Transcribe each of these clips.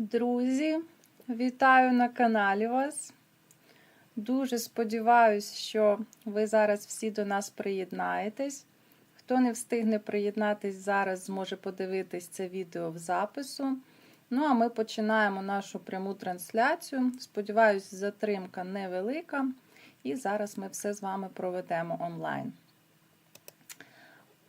Друзі, вітаю на каналі вас. Дуже сподіваюся, що ви зараз всі до нас приєднаєтесь. Хто не встигне приєднатись зараз, зможе подивитись це відео в запису. Ну, а ми починаємо нашу пряму трансляцію. Сподіваюсь, затримка невелика. І зараз ми все з вами проведемо онлайн.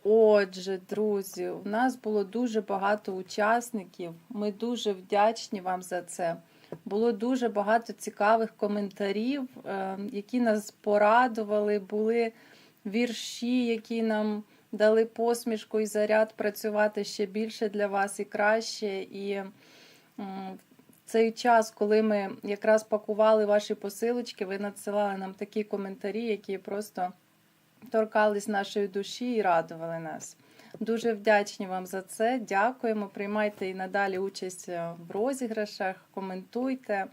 Отже, друзі, у нас було дуже багато учасників. Ми дуже вдячні вам за це. Було дуже багато цікавих коментарів, е, які нас порадували. Були вірші, які нам дали посмішку і заряд працювати ще більше для вас і краще. І в цей час, коли ми якраз пакували ваші посилочки, ви надсилали нам такі коментарі, які просто торкались нашої душі і радували нас. Дуже вдячні вам за це. Дякуємо. Приймайте і надалі участь в розіграшах, коментуйте,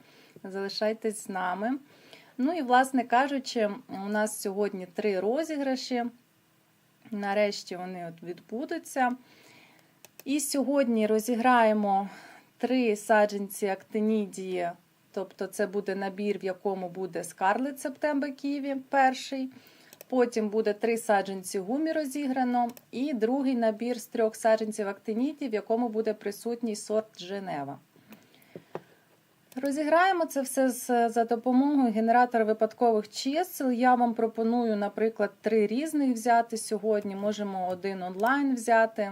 залишайтесь з нами. Ну і, власне кажучи, у нас сьогодні три розіграші. Нарешті вони от відбудуться. І сьогодні розіграємо три саджанці актинідії, тобто це буде набір, в якому буде Scarlet September Kiwi перший. Потім буде три саджанці гумі розіграно, і другий набір з трьох саджанців актиніді, в якому буде присутній сорт Женева. Розіграємо це все за допомогою генератора випадкових чисел. Я вам пропоную, наприклад, три різних взяти сьогодні. Можемо один онлайн взяти.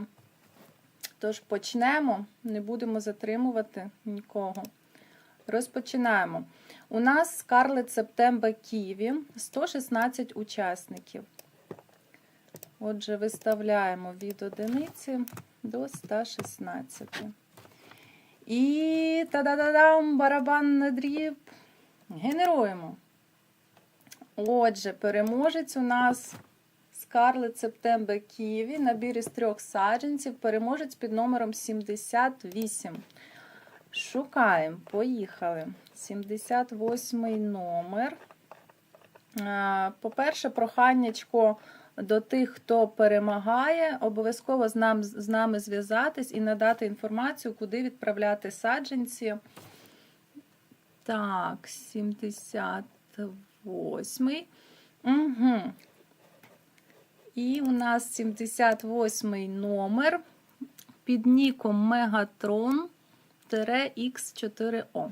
Тож почнемо, не будемо затримувати нікого. Розпочинаємо. У нас Scarlet September Kiwi 116 учасників. Отже, виставляємо від одиниці до 116. І та-да-да-дам, барабан на дріб. Генеруємо. Отже, переможець у нас Scarlet September Kiwi, набір із трьох саджанців, переможець під номером 78. Шукаємо, поїхали. 78 номер. По-перше, проханнячко до тих, хто перемагає, обов'язково з, нам, з нами зв'язатись і надати інформацію, куди відправляти саджанці. Так, 78. Угу. І у нас 78 номер під ніком Мегатрон. X4O.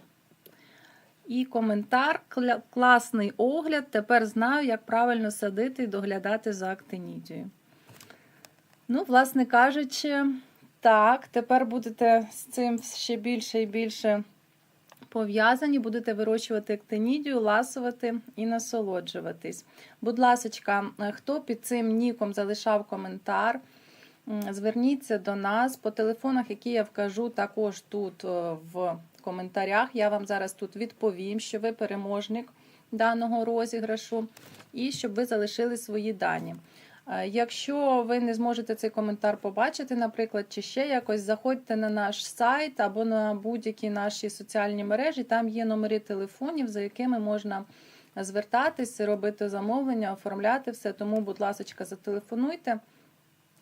І коментар. Класний огляд. Тепер знаю, як правильно садити і доглядати за актинідією. Ну, власне кажучи, так, тепер будете з цим ще більше і більше пов'язані, будете вирощувати актинідію, ласувати і насолоджуватись. Будь ласка, хто під цим ніком залишав коментар? Зверніться до нас по телефонах, які я вкажу також тут е, в коментарях. Я вам зараз тут відповім, що ви переможник даного розіграшу, і щоб ви залишили свої дані. Е, якщо ви не зможете цей коментар побачити, наприклад, чи ще якось, заходьте на наш сайт або на будь-які наші соціальні мережі, там є номери телефонів, за якими можна звертатися, робити замовлення, оформляти все. Тому, будь ласка, зателефонуйте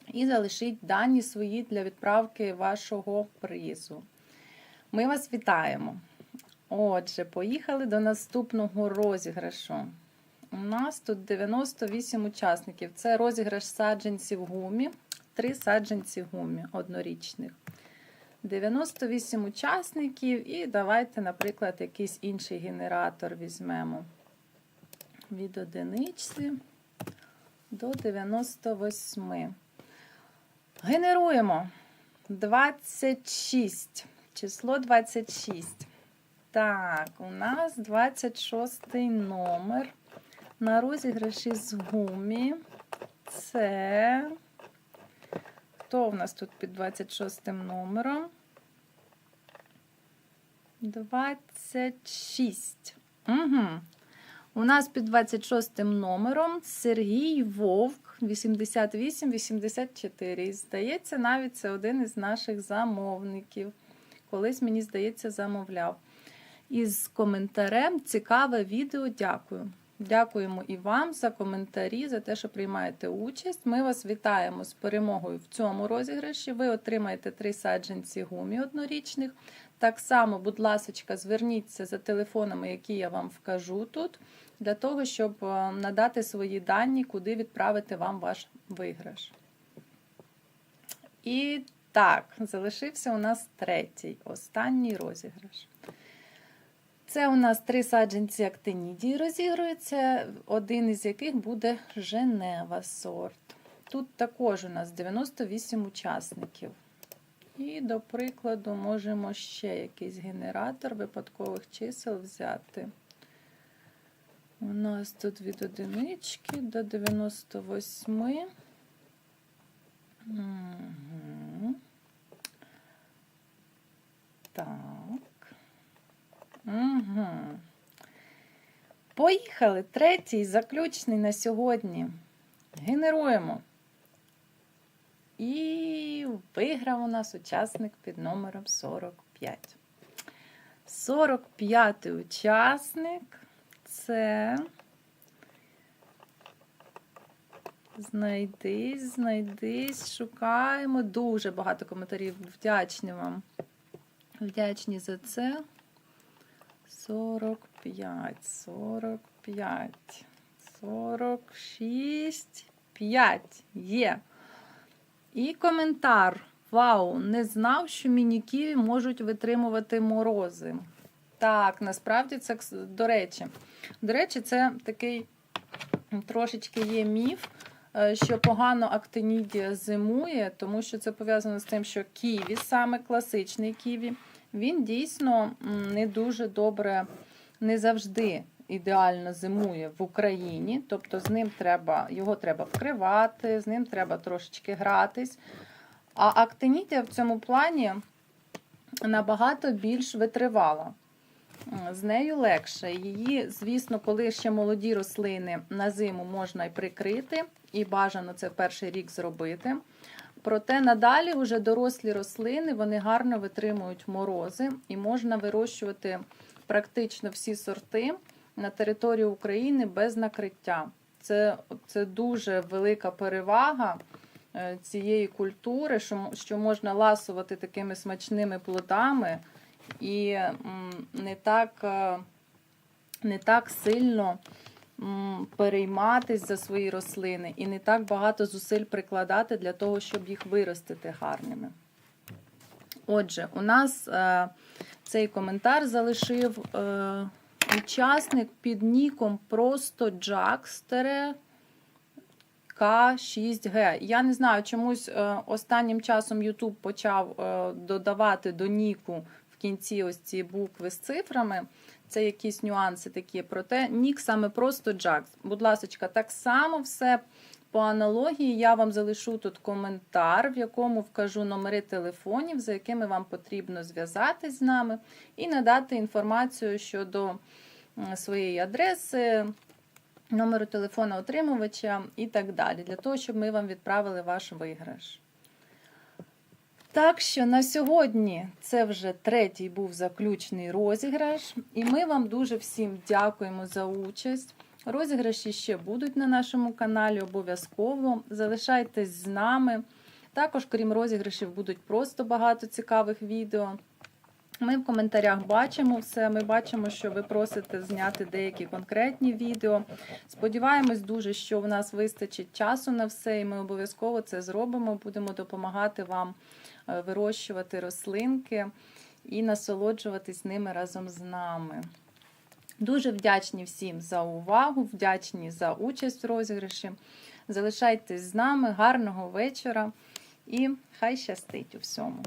і залишіть дані свої для відправки вашого призу. Ми вас вітаємо. Отже, поїхали до наступного розіграшу. У нас тут 98 учасників. Це розіграш саджанців гумі, три саджанці гумі однорічних. 98 учасників, і давайте, наприклад, якийсь інший генератор візьмемо від одиничці до 98. Генеруємо 26. Число 26. Так, у нас 26 номер. На розіграші з гумі. Це. Хто у нас тут під 26 номером? 26. Угу. У нас під 26 номером Сергій Вовк 88-84. Здається, навіть це один із наших замовників. Колись, мені здається, замовляв. Із коментарем цікаве відео. Дякую. Дякуємо і вам за коментарі, за те, що приймаєте участь. Ми вас вітаємо з перемогою в цьому розіграші. Ви отримаєте три саджанці гумі однорічних. Так само, будь ласка, зверніться за телефонами, які я вам вкажу тут, для того, щоб е, надати свої дані, куди відправити вам ваш виграш. І так, залишився у нас третій, останній розіграш. Це у нас три саджанці актинідії розігрується, один із яких буде Женева сорт. Тут також у нас 98 учасників. І, до прикладу, можемо ще якийсь генератор випадкових чисел взяти. У нас тут від одинички до 98. Угу. Так. Угу. Поїхали. Третій, заключний на сьогодні. Генеруємо. І виграв у нас учасник під номером 45. 45-й учасник це. Знайдись, знайдись, шукаємо. Дуже багато коментарів. Вдячні вам. Вдячні за це. 45, 45, 46, 5. Є. І коментар. Вау! Не знав, що міні-ківі можуть витримувати морози. Так, насправді це, до речі, до речі, це такий трошечки є міф, е, що погано актинідія зимує, тому що це пов'язано з тим, що ківі, саме класичний ківі, він дійсно не дуже добре, не завжди ідеально зимує в Україні. Тобто з ним треба, його треба вкривати, з ним треба трошечки гратись. А актинідія в цьому плані набагато більш витривала. З нею легше. Її, звісно, коли ще молоді рослини на зиму можна і прикрити, і бажано це в перший рік зробити. Проте надалі вже дорослі рослини вони гарно витримують морози і можна вирощувати практично всі сорти на території України без накриття. Це, Це дуже велика перевага е, цієї культури, що, що можна ласувати такими смачними плодами і не так, е, не так сильно перейматись за свої рослини і не так багато зусиль прикладати для того, щоб їх виростити гарними. Отже, у нас е, цей коментар залишив учасник під ніком просто Джакстере К6Г. Я не знаю, чомусь е, останнім часом YouTube почав е, додавати до Ніку в кінці ось ці букви з цифрами. Це якісь нюанси такі. Проте нік саме просто Джакс. Будь ласка, так само все по аналогії. Я вам залишу тут коментар, в якому вкажу номери телефонів, за якими вам потрібно зв'язатись з нами, і надати інформацію щодо своєї адреси, номеру телефона отримувача і так далі, для того, щоб ми вам відправили ваш виграш. Так що на сьогодні це вже третій був заключний розіграш, і ми вам дуже всім дякуємо за участь. Розіграші ще будуть на нашому каналі, обов'язково. Залишайтесь з нами. Також, крім розіграшів, будуть просто багато цікавих відео. Ми в коментарях бачимо все. Ми бачимо, що ви просите зняти деякі конкретні відео. Сподіваємось дуже, що в нас вистачить часу на все, і ми обов'язково це зробимо. Будемо допомагати вам е, вирощувати рослинки і насолоджуватись ними разом з нами. Дуже вдячні всім за увагу, вдячні за участь в розіграші. Залишайтесь з нами, гарного вечора і хай щастить у всьому.